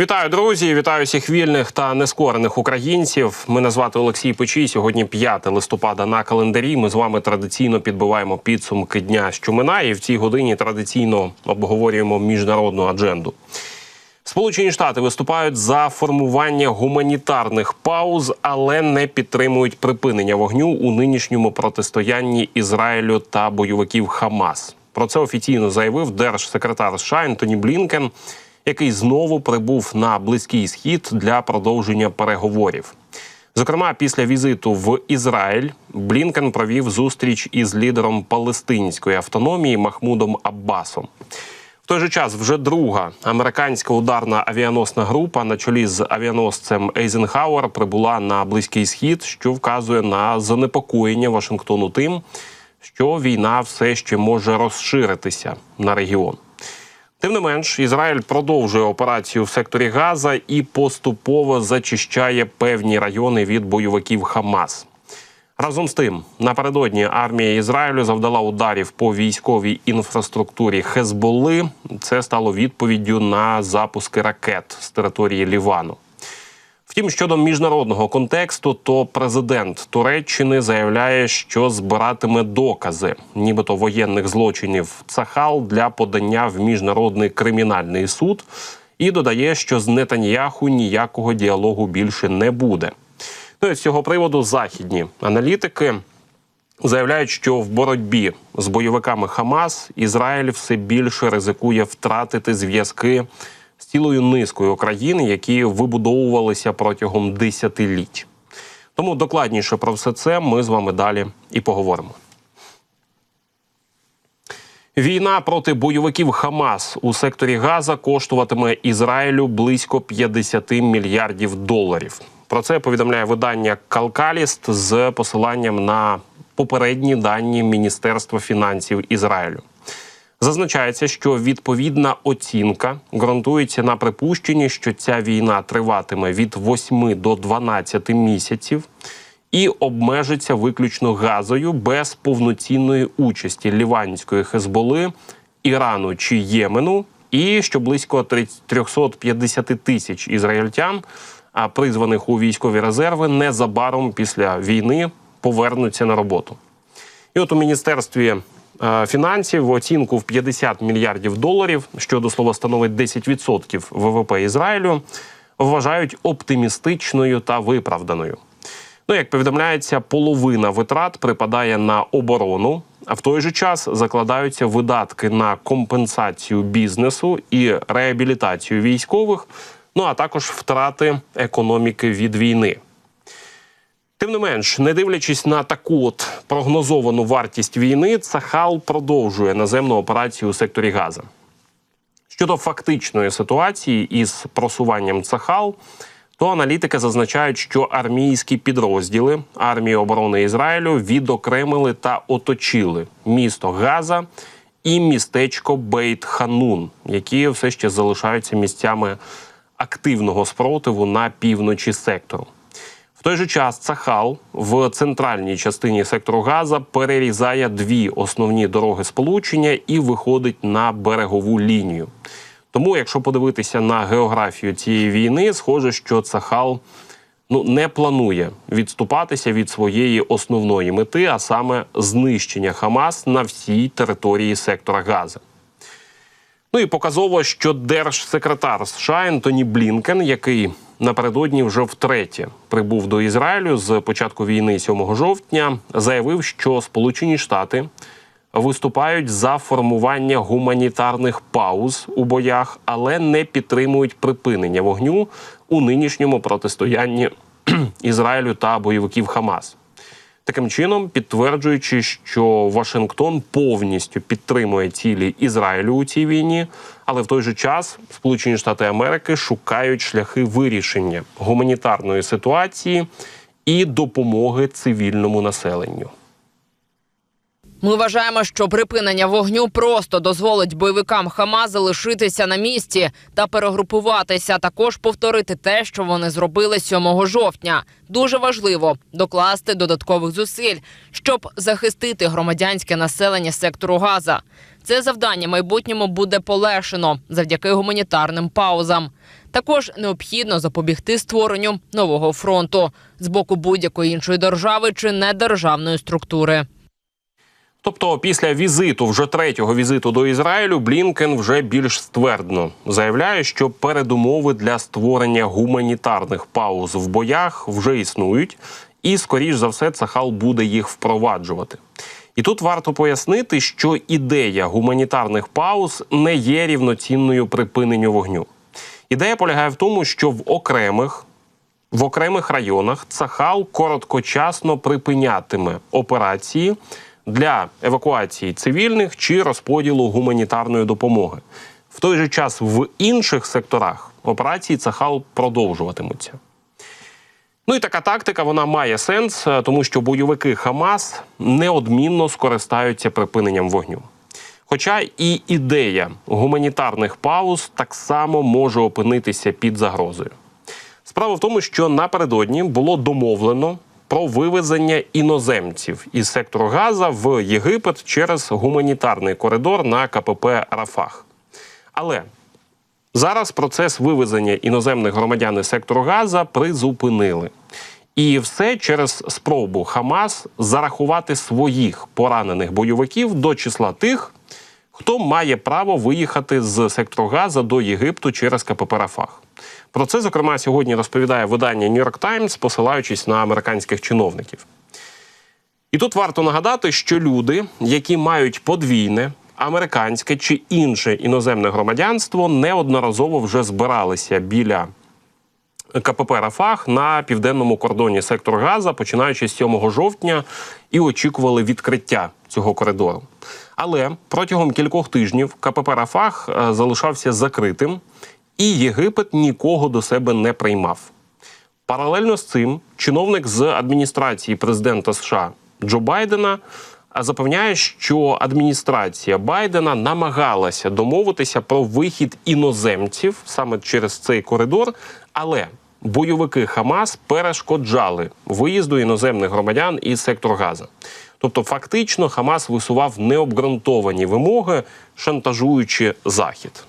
Вітаю, друзі! Вітаю всіх вільних та нескорених українців. Мене звати Олексій Печій. Сьогодні 5 листопада на календарі. Ми з вами традиційно підбиваємо підсумки дня, що минає. І в цій годині традиційно обговорюємо міжнародну адженду. Сполучені Штати виступають за формування гуманітарних пауз, але не підтримують припинення вогню у нинішньому протистоянні Ізраїлю та бойовиків Хамас. Про це офіційно заявив держсекретар США Ентоні Блінкен, який знову прибув на близький схід для продовження переговорів. Зокрема, після візиту в Ізраїль Блінкен провів зустріч із лідером палестинської автономії Махмудом Аббасом. В той же час вже друга американська ударна авіаносна група на чолі з авіаносцем Ейзенхауер прибула на близький схід, що вказує на занепокоєння Вашингтону тим, що війна все ще може розширитися на регіон. Тим не менш, Ізраїль продовжує операцію в секторі Газа і поступово зачищає певні райони від бойовиків Хамас. Разом з тим, напередодні армія Ізраїлю завдала ударів по військовій інфраструктурі Хезболи. Це стало відповіддю на запуски ракет з території Лівану. Втім, щодо міжнародного контексту, то президент Туреччини заявляє, що збиратиме докази, нібито воєнних злочинів Цахал для подання в міжнародний кримінальний суд, і додає, що з Нетаньяху ніякого діалогу більше не буде. Ну і з цього приводу західні аналітики заявляють, що в боротьбі з бойовиками Хамас Ізраїль все більше ризикує втратити зв'язки з цілою низкою країн, які вибудовувалися протягом десятиліть. Тому докладніше про все це ми з вами далі і поговоримо. Війна проти бойовиків Хамас у секторі Газа коштуватиме Ізраїлю близько 50 мільярдів доларів. Про це повідомляє видання Калкаліст з посиланням на попередні дані Міністерства фінансів Ізраїлю. Зазначається, що відповідна оцінка ґрунтується на припущенні, що ця війна триватиме від 8 до 12 місяців і обмежиться виключно газою без повноцінної участі ліванської хезболи, Ірану чи Ємену, і що близько 350 тисяч ізраїльтян, призваних у військові резерви, незабаром після війни повернуться на роботу. І от у міністерстві фінансів оцінку в 50 мільярдів доларів, що до слова становить 10% ВВП Ізраїлю, вважають оптимістичною та виправданою. Ну, як повідомляється, половина витрат припадає на оборону, а в той же час закладаються видатки на компенсацію бізнесу і реабілітацію військових, ну а також втрати економіки від війни. Тим не менш, не дивлячись на таку от прогнозовану вартість війни, Цахал продовжує наземну операцію у секторі Газа. Щодо фактичної ситуації із просуванням Цахал, то аналітики зазначають, що армійські підрозділи армії оборони Ізраїлю відокремили та оточили місто Газа і містечко Бейт-Ханун, які все ще залишаються місцями активного спротиву на півночі сектору. В той же час Цахал в центральній частині сектору Газа перерізає дві основні дороги сполучення і виходить на берегову лінію. Тому, якщо подивитися на географію цієї війни, схоже, що Цахал ну не планує відступатися від своєї основної мети, а саме знищення Хамас на всій території сектора Газа. Ну і показово, що держсекретар США Ентоні Блінкен, який напередодні вже втретє прибув до Ізраїлю з початку війни 7 жовтня, заявив, що Сполучені Штати виступають за формування гуманітарних пауз у боях, але не підтримують припинення вогню у нинішньому протистоянні Ізраїлю та бойовиків Хамас. Таким чином, підтверджуючи, що Вашингтон повністю підтримує цілі Ізраїлю у цій війні, але в той же час Сполучені Штати Америки шукають шляхи вирішення гуманітарної ситуації і допомоги цивільному населенню. Ми вважаємо, що припинення вогню просто дозволить бойовикам Хамас залишитися на місці та перегрупуватися. Також повторити те, що вони зробили 7 жовтня. Дуже важливо докласти додаткових зусиль, щоб захистити громадянське населення сектору Газа. Це завдання майбутньому буде полегшено завдяки гуманітарним паузам. Також необхідно запобігти створенню нового фронту з боку будь-якої іншої держави чи недержавної структури. Тобто, після візиту, вже третього візиту до Ізраїлю, Блінкен вже більш ствердно заявляє, що передумови для створення гуманітарних пауз в боях вже існують, і скоріш за все, Цахал буде їх впроваджувати. І тут варто пояснити, що ідея гуманітарних пауз не є рівноцінною припиненню вогню. Ідея полягає в тому, що в окремих в окремих районах Цахал короткочасно припинятиме операції для евакуації цивільних чи розподілу гуманітарної допомоги. В той же час в інших секторах операції Цахал продовжуватимуться. Ну і така тактика вона має сенс, е, тому що бойовики Хамас неодмінно скористаються припиненням вогню. Хоча і ідея гуманітарних пауз так само може опинитися під загрозою. Справа в тому, що напередодні було домовлено про вивезення іноземців із сектору Газа в Єгипет через гуманітарний коридор на КПП Рафах. Але зараз процес вивезення іноземних громадян із сектору Газа призупинили. І все через спробу Хамас зарахувати своїх поранених бойовиків до числа тих, хто має право виїхати з сектору Газа до Єгипту через КПП Рафах. Про це, зокрема, сьогодні розповідає видання New York Times, посилаючись на американських чиновників. І тут варто нагадати, що люди, які мають подвійне американське чи інше іноземне громадянство, неодноразово вже збиралися біля КПП Рафах на південному кордоні сектору Газа, починаючи з 7 жовтня, і очікували відкриття цього коридору. Але протягом кількох тижнів КПП Рафах е, залишався закритим, і Єгипет нікого до себе не приймав. Паралельно з цим чиновник з адміністрації президента США Джо Байдена запевняє, що адміністрація Байдена намагалася домовитися про вихід іноземців саме через цей коридор, але бойовики Хамас перешкоджали виїзду іноземних громадян із сектору Газа. Тобто, фактично, Хамас висував необґрунтовані вимоги, шантажуючи Захід.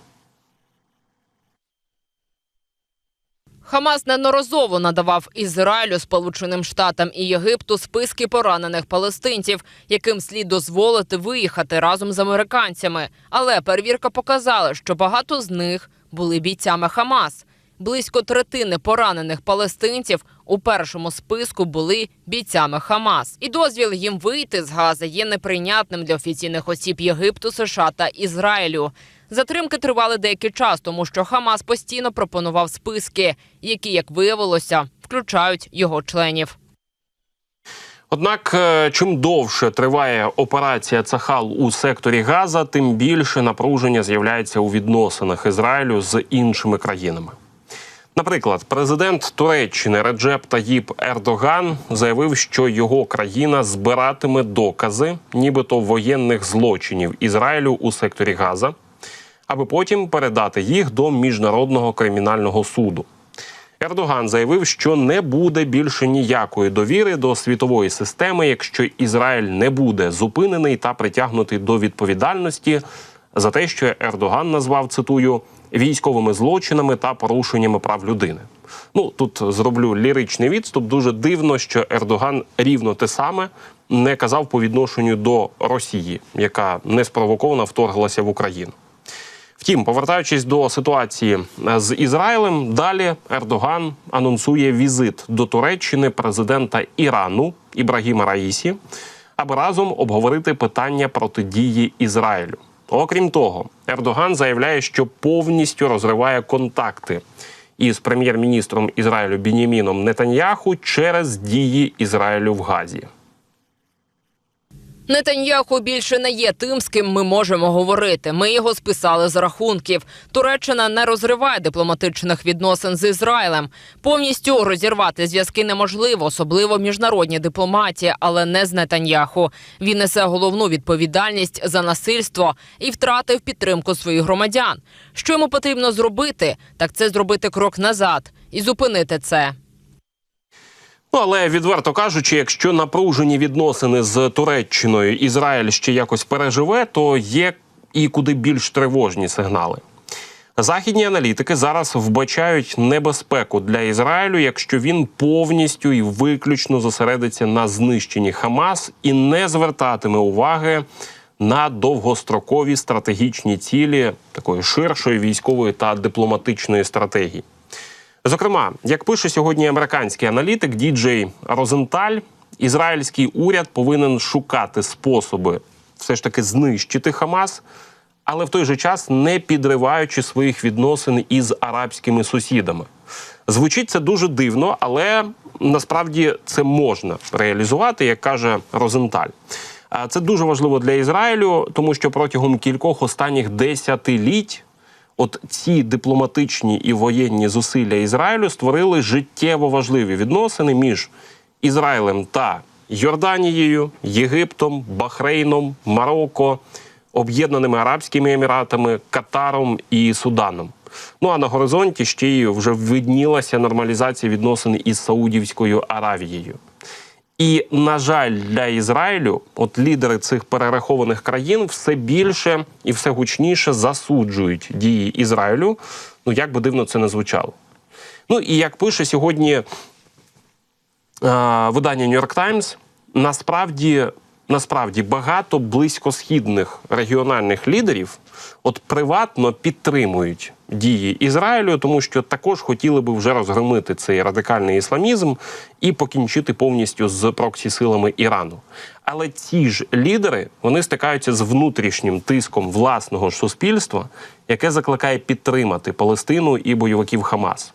Хамас неодноразово надавав Ізраїлю, Сполученим Штатам і Єгипту списки поранених палестинців, яким слід дозволити виїхати разом з американцями. Але перевірка показала, що багато з них були бійцями Хамас. Близько третини поранених палестинців у першому списку були бійцями Хамас. І дозвіл їм вийти з Газа є неприйнятним для офіційних осіб Єгипту, США та Ізраїлю. Затримки тривали деякий час, тому що Хамас постійно пропонував списки, які, як виявилося, включають його членів. Однак, е, чим довше триває операція Цахал у секторі Газа, тим більше напруження з'являється у відносинах Ізраїлю з іншими країнами. Наприклад, президент Туреччини Реджеп Таїп Ердоган заявив, що його країна збиратиме докази, нібито воєнних злочинів Ізраїлю у секторі Газа, аби потім передати їх до міжнародного кримінального суду. Ердоган заявив, що не буде більше ніякої довіри до світової системи, якщо Ізраїль не буде зупинений та притягнутий до відповідальності за те, що Ердоган назвав цитую військовими злочинами та порушеннями прав людини. Ну тут зроблю ліричний відступ. Дуже дивно, що Ердоган рівно те саме не казав по відношенню до Росії, яка неспровоковано вторглася в Україну. Втім, повертаючись до ситуації е, з Ізраїлем, далі Ердоган анонсує візит до Туреччини президента Ірану Ібрагіма Раїсі, аби разом обговорити питання протидії Ізраїлю. Окрім того, Ердоган заявляє, що повністю розриває контакти із прем'єр-міністром Ізраїлю Бініміном Нетаньяху через дії Ізраїлю в Газі. Нетаньяху більше не є тим, з ким ми можемо говорити. Ми його списали з рахунків. Туреччина не розриває дипломатичних відносин з Ізраїлем. Повністю розірвати зв'язки неможливо, особливо в міжнародній дипломатії, але не з Нетаньяху. Він несе головну відповідальність за насильство і втратив підтримку своїх громадян. Що йому потрібно зробити? Так це зробити крок назад і зупинити це. Ну, але відверто кажучи, якщо напружені відносини з Туреччиною Ізраїль ще якось переживе, то є і куди більш тривожні сигнали. Західні аналітики зараз вбачають небезпеку для Ізраїлю, якщо він повністю і виключно зосередиться на знищенні Хамас і не звертатиме уваги на довгострокові стратегічні цілі такої ширшої військової та дипломатичної стратегії. Зокрема, як пише сьогодні американський аналітик Діджей Розенталь, ізраїльський уряд повинен шукати способи все ж таки знищити Хамас, але в той же час не підриваючи своїх відносин із арабськими сусідами. Звучить це дуже дивно, але насправді це можна реалізувати, як каже Розенталь. Це дуже важливо для Ізраїлю, тому що протягом кількох останніх десятиліть от ці дипломатичні і воєнні зусилля Ізраїлю створили життєво важливі відносини між Ізраїлем та Йорданією, Єгиптом, Бахрейном, Марокко, Об'єднаними Арабськими Еміратами, Катаром і Суданом. Ну а на горизонті ще й вже виднілася нормалізація відносин із Саудівською Аравією. І на жаль, для Ізраїлю, от лідери цих перерахованих країн все більше і все гучніше засуджують дії Ізраїлю. Ну як би дивно це не звучало. Ну і як пише сьогодні е, видання York Times, насправді, насправді багато близькосхідних регіональних лідерів от приватно підтримують дії Ізраїлю, тому що також хотіли би вже розгромити цей радикальний ісламізм і покінчити повністю з проксі силами Ірану. Але ці ж лідери вони стикаються з внутрішнім тиском власного ж суспільства, яке закликає підтримати Палестину і бойовиків Хамас.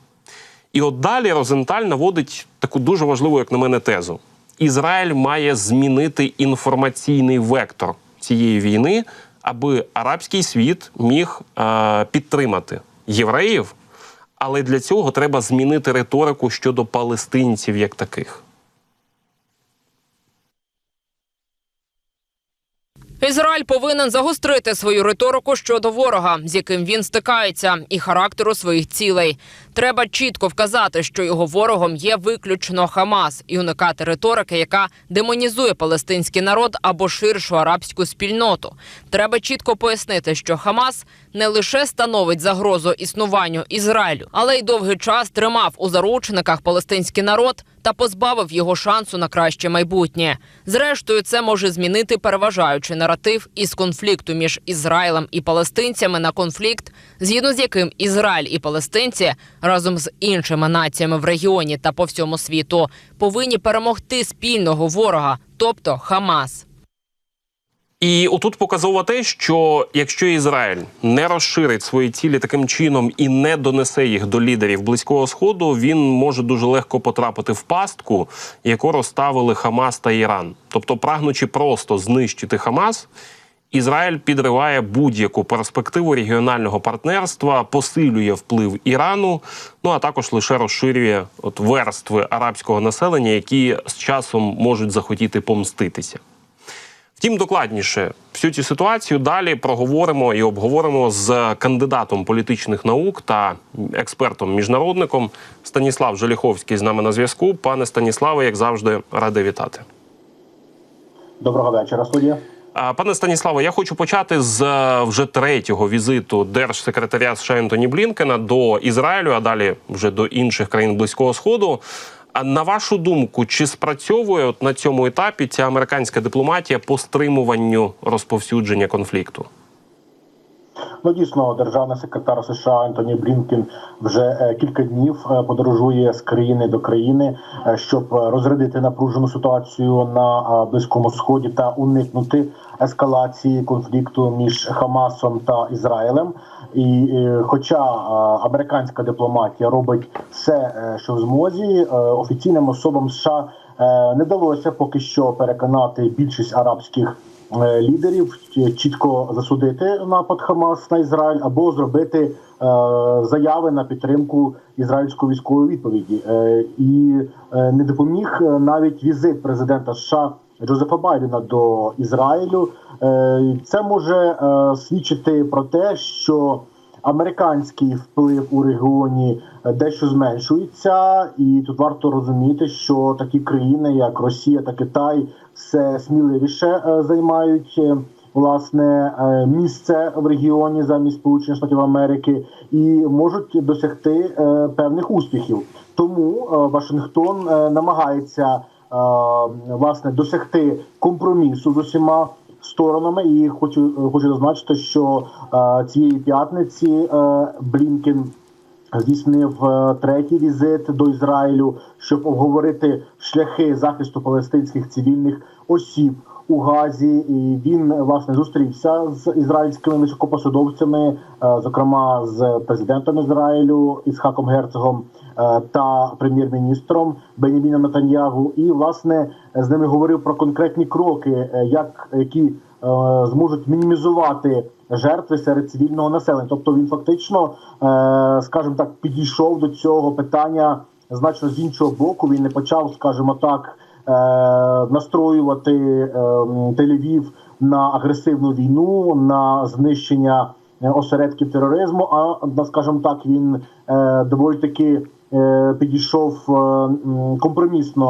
І от далі Розенталь наводить таку дуже важливу, як на мене, тезу: Ізраїль має змінити інформаційний вектор цієї війни, аби арабський світ міг е, підтримати євреїв, але для цього треба змінити риторику щодо палестинців як таких. Ізраїль повинен загострити свою риторику щодо ворога, з яким він стикається, і характеру своїх цілей. Треба чітко вказати, що його ворогом є виключно Хамас, і уникати риторики, яка демонізує палестинський народ або ширшу арабську спільноту. Треба чітко пояснити, що Хамас не лише становить загрозу існуванню Ізраїлю, але й довгий час тримав у заручниках палестинський народ та позбавив його шансу на краще майбутнє. Зрештою, це може змінити переважаючий наратив із конфлікту між Ізраїлем і палестинцями на конфлікт, згідно з яким Ізраїль і палестинці разом з іншими націями в регіоні та по всьому світу повинні перемогти спільного ворога, тобто Хамас. І отут показово те, що якщо Ізраїль не розширить свої цілі таким чином і не донесе їх до лідерів близького сходу, він може дуже легко потрапити в пастку, яку розставили Хамас та Іран. Тобто, прагнучи просто знищити Хамас, Ізраїль підриває будь-яку перспективу регіонального партнерства, посилює вплив Ірану, ну а також лише розширює от верстви арабського населення, які з часом можуть захотіти помститися. Втім, докладніше всю цю ситуацію далі проговоримо і обговоримо з кандидатом політичних наук та експертом міжнародником Станіслав Желіховський з нами на зв'язку. Пане Станіславе, як завжди, радий вітати. Доброго вечора, студія. Пане Станіславе, я хочу почати з е, вже третього візиту держсекретаря США Ентоні Блінкена до Ізраїлю, а далі вже до інших країн близького сходу. А на вашу думку, чи спрацьовує от на цьому етапі ця американська дипломатія по стримуванню розповсюдження конфлікту? Ну дійсно, державний секретар США Антоні Блінкен вже е, кілька днів е, подорожує з країни до країни, е, щоб розрядити напружену ситуацію на близькому сході та уникнути ескалації конфлікту між Хамасом та Ізраїлем. І хоча американська дипломатія робить все, що в змозі, офіційним особам США не вдалося поки що переконати більшість арабських лідерів чітко засудити напад Хамас на Ізраїль або зробити е, заяви на підтримку ізраїльської військової відповіді. Е, і е, не допоміг е, навіть візит президента США Джозефа Байдена до Ізраїлю. Е, це може е, свідчити про те, що американський вплив у регіоні е, дещо зменшується, і тут варто розуміти, що такі країни, як Росія та Китай, все сміливіше е, займають е, власне місце в регіоні замість Сполучених Штатів Америки і можуть досягти певних успіхів. Тому Вашингтон намагається власне досягти компромісу з усіма сторонами. І хочу хочу зазначити, що е, цієї п'ятниці е, Блінкен здійснив е, третій візит до Ізраїлю, щоб обговорити шляхи захисту палестинських цивільних осіб у Газі. І він власне зустрівся з ізраїльськими високопосадовцями, е, зокрема з президентом Ізраїлю Ісхаком Герцогом е, та прем'єр-міністром Беніміном Натаньягу. І власне з ними говорив про конкретні кроки, е, як які зможуть мінімізувати жертви серед цивільного населення. Тобто він фактично, скажімо так, підійшов до цього питання значно з іншого боку. Він не почав, скажімо так, настроювати е, Тель-Авів на агресивну війну, на знищення е, осередків тероризму. А на, скажімо так, він е, доволі таки. е, Підійшов е, компромісно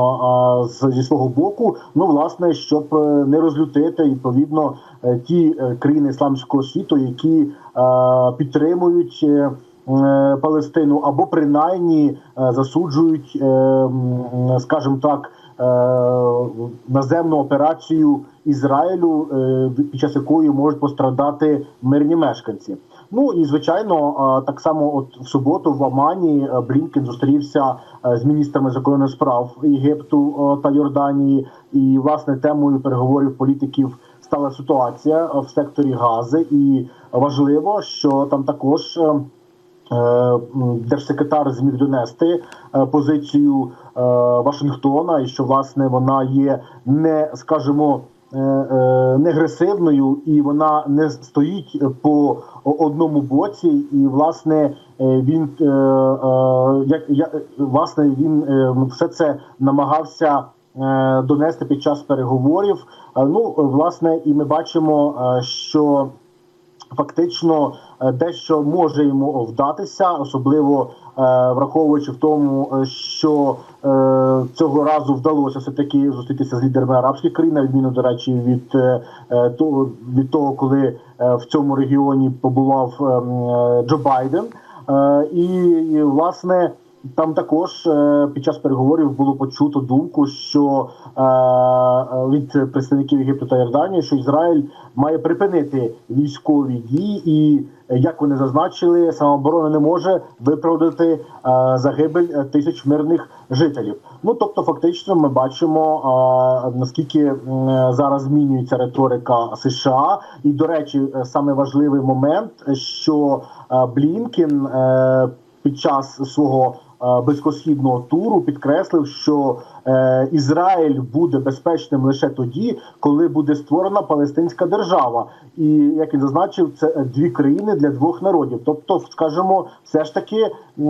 е, зі свого боку, ну власне, щоб е, не розлютити відповідно е, ті е, країни ісламського світу, які е, підтримують е, е, Палестину, або принаймні е, засуджують, е, скажімо так, е, наземну операцію Ізраїлю, е, під час якої можуть пострадати мирні мешканці. Ну і звичайно, е, так само, от в суботу в Амані е, Блінкен зустрівся е, з міністрами закордонних справ Єгипту е, та Йорданії, і власне темою переговорів політиків стала ситуація е, в секторі Гази. І важливо, що там також. Е, держсекретар зміг донести е, позицію е, Вашингтона, і що власне вона є не скажімо. Не агресивною і вона не стоїть по одному боці, і власне він як власне він все це намагався донести під час переговорів. Ну власне, і ми бачимо, що фактично дещо може йому вдатися, особливо е, враховуючи в тому, е, що е, цього разу вдалося все таки зустрітися з лідерами арабських країн, на відміну до речі, від того від того, коли в цьому регіоні побував е, е, Джо Байден, і власне. Там також е, під час переговорів було почуто думку, що е, від представників Єгипту та Йорданії, що Ізраїль має припинити військові дії, і як вони зазначили, самооборона не може виправдати е, загибель тисяч мирних жителів. Ну тобто, фактично, ми бачимо наскільки зараз змінюється риторика США, і до речі, саме важливий момент, що Блінкен під час свого близькосхідного туру підкреслив, що е, Ізраїль буде безпечним лише тоді, коли буде створена Палестинська держава. І як він зазначив, це е, дві країни для двох народів. Тобто, скажімо, все ж таки е,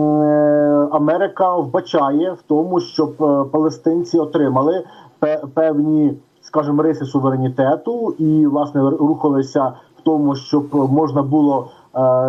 Америка вбачає в тому, щоб е, палестинці отримали певні, скажімо, риси суверенітету і власне рухалися в тому, щоб можна було е,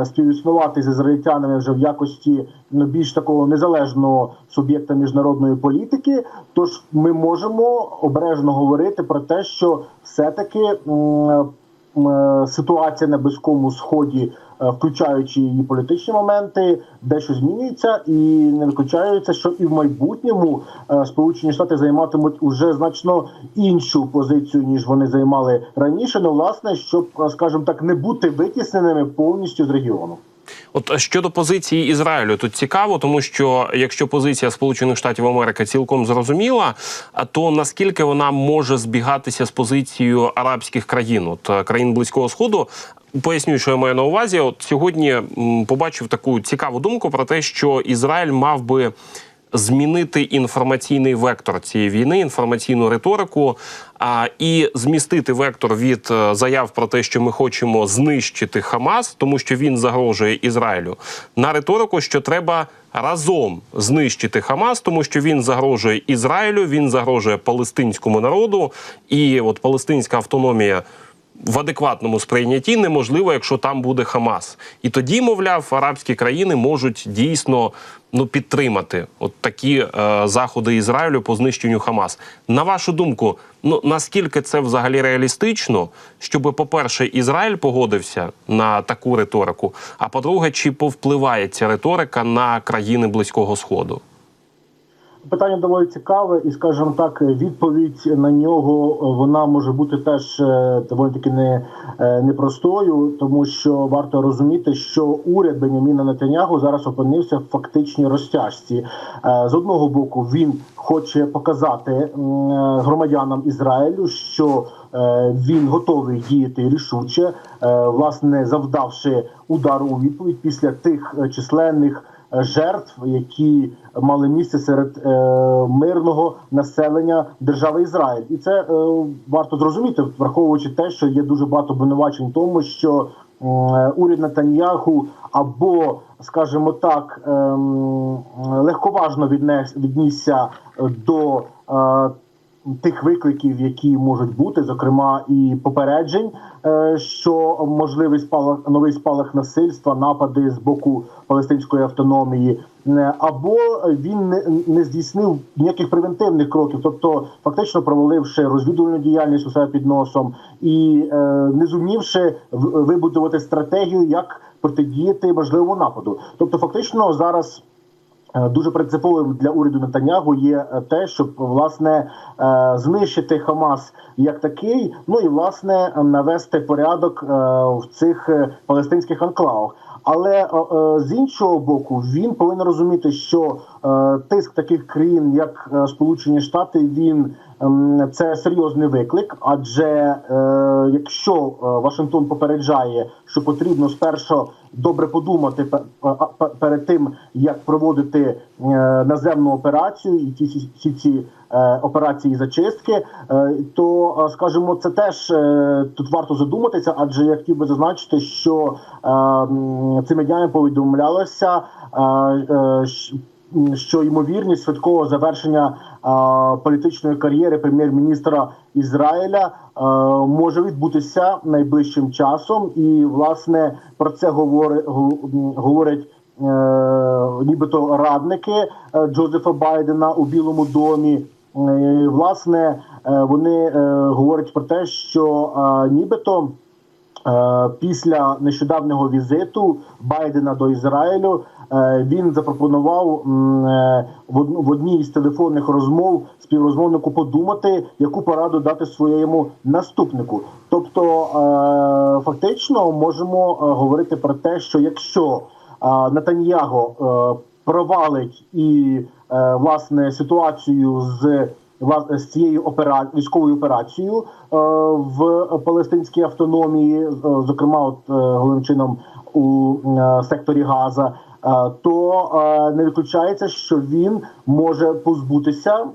співіснувати з ізраїльтянами вже в якості ну, більш такого незалежного суб'єкта міжнародної політики. Тож ми можемо обережно говорити про те, що все-таки м, м, ситуація на близькому сході, е, включаючи її політичні моменти, дещо змінюється, і не виключається, що і в майбутньому е, Сполучені Штати займатимуть уже значно іншу позицію ніж вони займали раніше. Ну, власне, щоб, е, скажімо так, не бути витісненими повністю з регіону. От щодо позиції Ізраїлю, тут цікаво, тому що якщо позиція Сполучених Штатів Америки цілком зрозуміла, то наскільки вона може збігатися з позицією арабських країн, от е, країн близького сходу. Поясню, що я маю на увазі. От сьогодні побачив таку цікаву думку про те, що Ізраїль мав би змінити інформаційний вектор цієї війни, інформаційну риторику, а, і змістити вектор від е, заяв про те, що ми хочемо знищити Хамас, тому що він загрожує Ізраїлю, на риторику, що треба разом знищити Хамас, тому що він загрожує Ізраїлю, він загрожує палестинському народу, і от палестинська автономія в адекватному сприйнятті неможливо, якщо там буде Хамас. І тоді, мовляв, арабські країни можуть дійсно ну підтримати от такі е, заходи Ізраїлю по знищенню Хамас. На вашу думку, ну наскільки це взагалі реалістично, щоб, по-перше, Ізраїль погодився на таку риторику, а по-друге, чи повпливає ця риторика на країни Близького Сходу? Питання доволі цікаве, і скажімо так, відповідь на нього вона може бути теж е, доволі таки не е, непростою, тому що варто розуміти, що уряд Беняміна Нетаньягу зараз опинився в фактичній розтяжці. Е, З одного боку, він хоче показати громадянам Ізраїлю, що він готовий діяти рішуче, власне завдавши удару у відповідь після тих численних жертв, які мали місце серед е, мирного населення держави Ізраїль, і це е, варто зрозуміти, враховуючи те, що є дуже багато обвинувачень тому, що е, уряд Натаньяху або, скажімо так, ем, легковажно віднес віднісся до. Тих викликів, які можуть бути, зокрема і попереджень, е, що можливий спалах новий спалах насильства, напади з боку палестинської автономії, Е, або він не, не здійснив ніяких превентивних кроків, тобто фактично проваливши розвідувальну діяльність у себе під носом і е, не зумівши вибудувати стратегію, як протидіяти можливому нападу. Тобто, фактично зараз. Е, Дуже принциповим для уряду Нетаньягу є е, те, щоб власне е, знищити Хамас як такий, ну і власне навести порядок в цих палестинських анклавах. Але з іншого боку, він повинен розуміти, що тиск таких країн, як е, Сполучені Штати, він ем, це серйозний виклик. Адже е, якщо е, Вашингтон попереджає, що потрібно спершу добре подумати пе- перед тим, як проводити е, наземну операцію, і ті всі- ці е, операції зачистки, е, то е, скажімо, це теж е, тут варто задуматися, адже я хотів би зазначити, що е, цими днями повідомлялося. Що ймовірність швидкого завершення політичної кар'єри прем'єр-міністра Ізраїля може відбутися найближчим часом, і власне про це говори, гу- м, говорять е, нібито радники е, Джозефа Байдена у Білому домі. Е, Власне, вони говорять про те, що нібито після нещодавнього візиту Байдена до Ізраїлю е, він запропонував е, в одній із телефонних розмов співрозмовнику подумати, яку пораду дати своєму наступнику. Тобто, е, фактично, можемо е, говорити про те, що якщо е, Нетаньяго е, провалить і е, власне ситуацію з вла- з цією опера... військовою операцією е, в палестинській автономії, е, зокрема, от е, головним чином у секторі Газа. То не виключається, що він може позбутися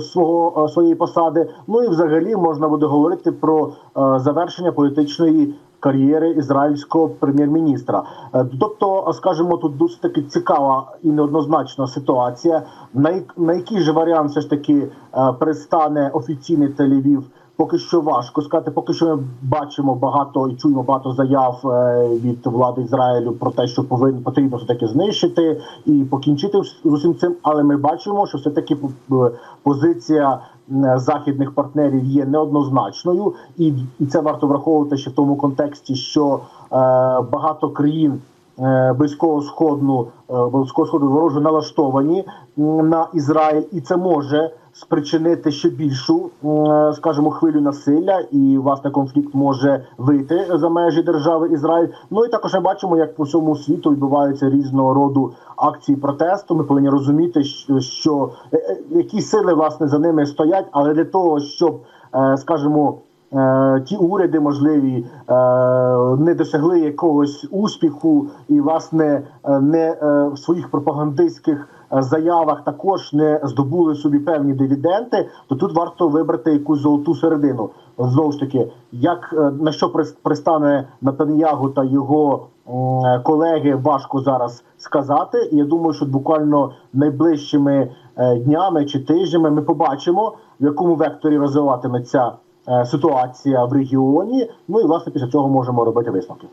свого своєї посади. Ну і взагалі можна буде говорити про завершення політичної кар'єри ізраїльського прем'єр-міністра. Е, Тобто, скажімо, тут досить таки цікава і неоднозначна ситуація. На, на який же варіант все ж таки е, пристане офіційний Тель-Авів, Поки що важко сказати. Поки що ми бачимо багато і чуємо багато заяв е, від влади Ізраїлю про те, що повинен потрібно все таки знищити і покінчити з усім цим. Але ми бачимо, що все таки позиція західних партнерів є неоднозначною, і, і це варто враховувати ще в тому контексті, що е, багато країн. е, Близького сходу близького сходу ворожо налаштовані на Ізраїль, і це може спричинити ще більшу, м, скажімо, хвилю насилля, і власне конфлікт може вийти за межі держави Ізраїль. Ну і також ми бачимо, як по всьому світу відбуваються різного роду акції протесту. Ми повинні розуміти, що- е, е, які сили власне за ними стоять, але для того, щоб е, скажімо. Е, Ті уряди можливі е, не досягли якогось успіху, і власне е, не е, в своїх пропагандистських е, заявах також не здобули собі певні дивіденти, то тут варто вибрати якусь золоту середину. Знову ж таки, як е, на що прис- пристане Натаньягу та його колеги, важко зараз сказати. Я думаю, що буквально найближчими е, днями чи тижнями ми побачимо, в якому векторі розвиватиметься е, ситуація в регіоні. Ну і власне після цього можемо робити висновки.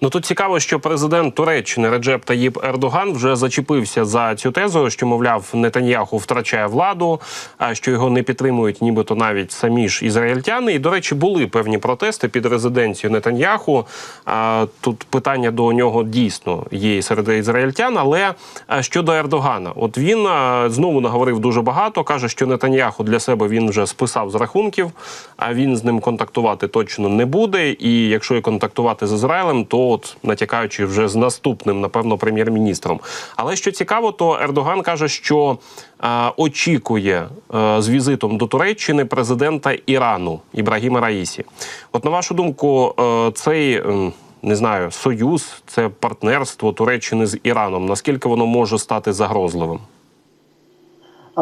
Ну тут цікаво, що президент Туреччини Реджеп Таїп Ердоган вже зачепився за цю тезу, що мовляв Нетаньяху втрачає владу, а що його не підтримують, нібито навіть самі ж ізраїльтяни. І до речі, були певні протести під резиденцією Нетаньяху. А, Тут питання до нього дійсно є серед ізраїльтян. Але щодо Ердогана, от він знову наговорив дуже багато. каже, що Нетаньяху для себе він вже списав з рахунків, а він з ним контактувати точно не буде. І якщо і контактувати з Ізраїлем, то от натякаючи вже з наступним, напевно, прем'єр-міністром. Але що цікаво, то Ердоган каже, що е, очікує е, з візитом до Туреччини президента Ірану Ібрагіма Раїсі. От на вашу думку, е, цей. ем, Не знаю, союз, це партнерство Туреччини з Іраном. Наскільки воно може стати загрозливим?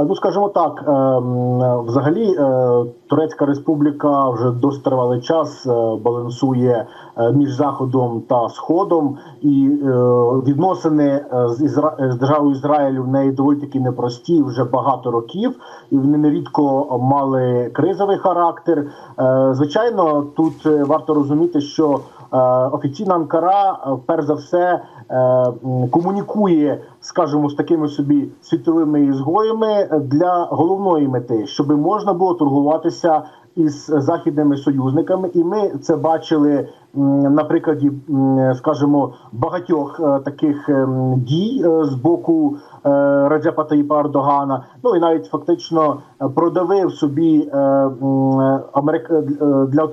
Ну, скажімо так, е, взагалі е, Турецька Республіка вже досить тривалий час е, балансує е, між Заходом та Сходом, і відносини з Ізра... з державою Ізраїлю в неї доволі таки непрості вже багато років, і вони нерідко мали кризовий характер. Звичайно, тут варто розуміти, що офіційна Анкара, е, перш за все, е, комунікує, скажімо, з такими собі світовими ізгоями для головної мети, щоб можна було торгуватися із західними союзниками, і ми це бачили на прикладі, скажімо, багатьох е, таких ем, дій е, з боку е, Раджепа Таїпа Ердогана. Ну і навіть фактично е, продавив собі е, е, для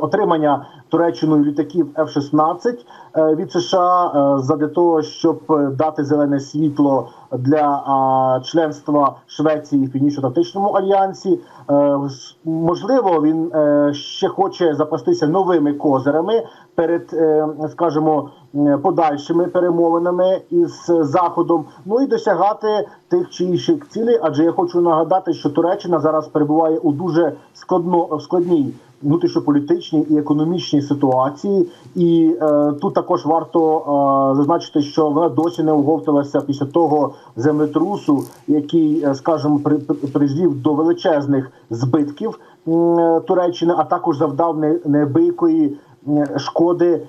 отримання Туреччиною літаків F-16 е, від США е, задля того, щоб е, дати зелене світло для членства Швеції в Північно-Атлантичному альянсі. Е, Можливо, він е, ще хоче запастися новими козирами перед, е, скажімо, е, подальшими перемовинами із заходом. Ну і досягати тих чи інших цілей. Адже я хочу нагадати, що Туреччина зараз перебуває у дуже складно складній внутрішньополітичній і економічній ситуації, і е, тут також варто е, зазначити, що вона досі не оговталася після того землетрусу, який, е, скажімо, при, при- призвів до величезних збитків е, Туреччини, а також завдав не- неабиякої шкоди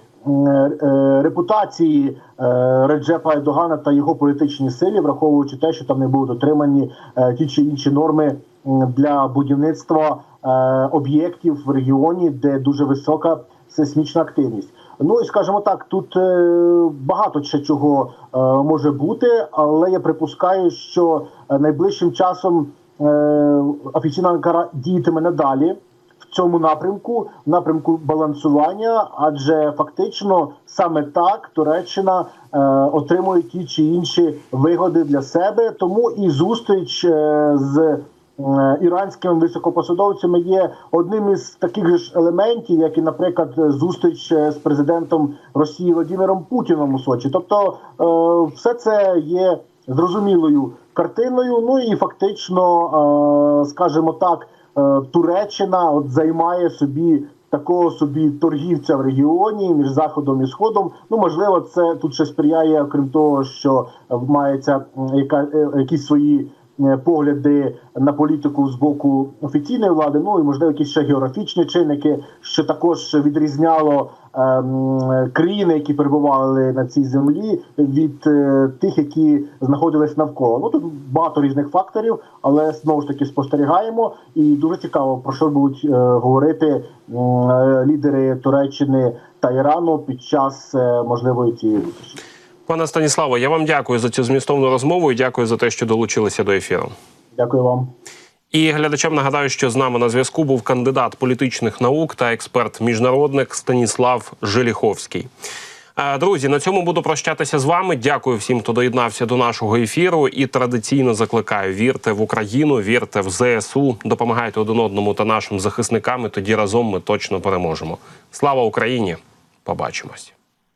репутації е, Реджепа Ердогана та його політичній силі, враховуючи те, що там не були дотримані е, ті чи інші норми для будівництва е, об'єктів в регіоні, де дуже висока сейсмічна активність. Ну і скажімо так, тут е, багато ще чого е, може бути, але я припускаю, що е, найближчим часом е, офіційна Анкара діятиме надалі цьому напрямку, напрямку балансування, адже фактично саме так Туреччина е, отримує ті чи інші вигоди для себе. Тому і зустріч е, з е, іранськими високопосадовцями є одним із таких ж елементів, як і, наприклад, зустріч е, з президентом Росії Владимиром Путіном у Сочі. Тобто, е, все це є зрозумілою картиною. Ну і фактично, скажімо так, Туреччина от займає собі. Такого собі торгівця в регіоні між заходом і сходом. Ну можливо, це тут ще сприяє, окрім того, що е, мається яка е, якісь свої е, погляди на політику з боку офіційної влади. Ну і можливо якісь ще географічні чинники, що також відрізняло ем, країни, які перебували на цій землі, від е, тих, які знаходились навколо. Ну тут багато різних факторів, але знову ж таки спостерігаємо. І дуже цікаво про що будуть е, говорити е, лідери Туреччини та Ірану під час е, можливої цієї зустрічі. Пане Станіславо, я вам дякую за цю змістовну розмову і дякую за те, що долучилися до ефіру. Дякую вам. І глядачам нагадаю, що з нами на зв'язку був кандидат політичних наук та експерт міжнародник Станіслав Желіховський. Е, Друзі, на цьому буду прощатися з вами. Дякую всім, хто доєднався до нашого ефіру. І традиційно закликаю: вірте в Україну, вірте в ЗСУ, допомагайте один одному та нашим захисникам. і Тоді разом ми точно переможемо. Слава Україні! Побачимось.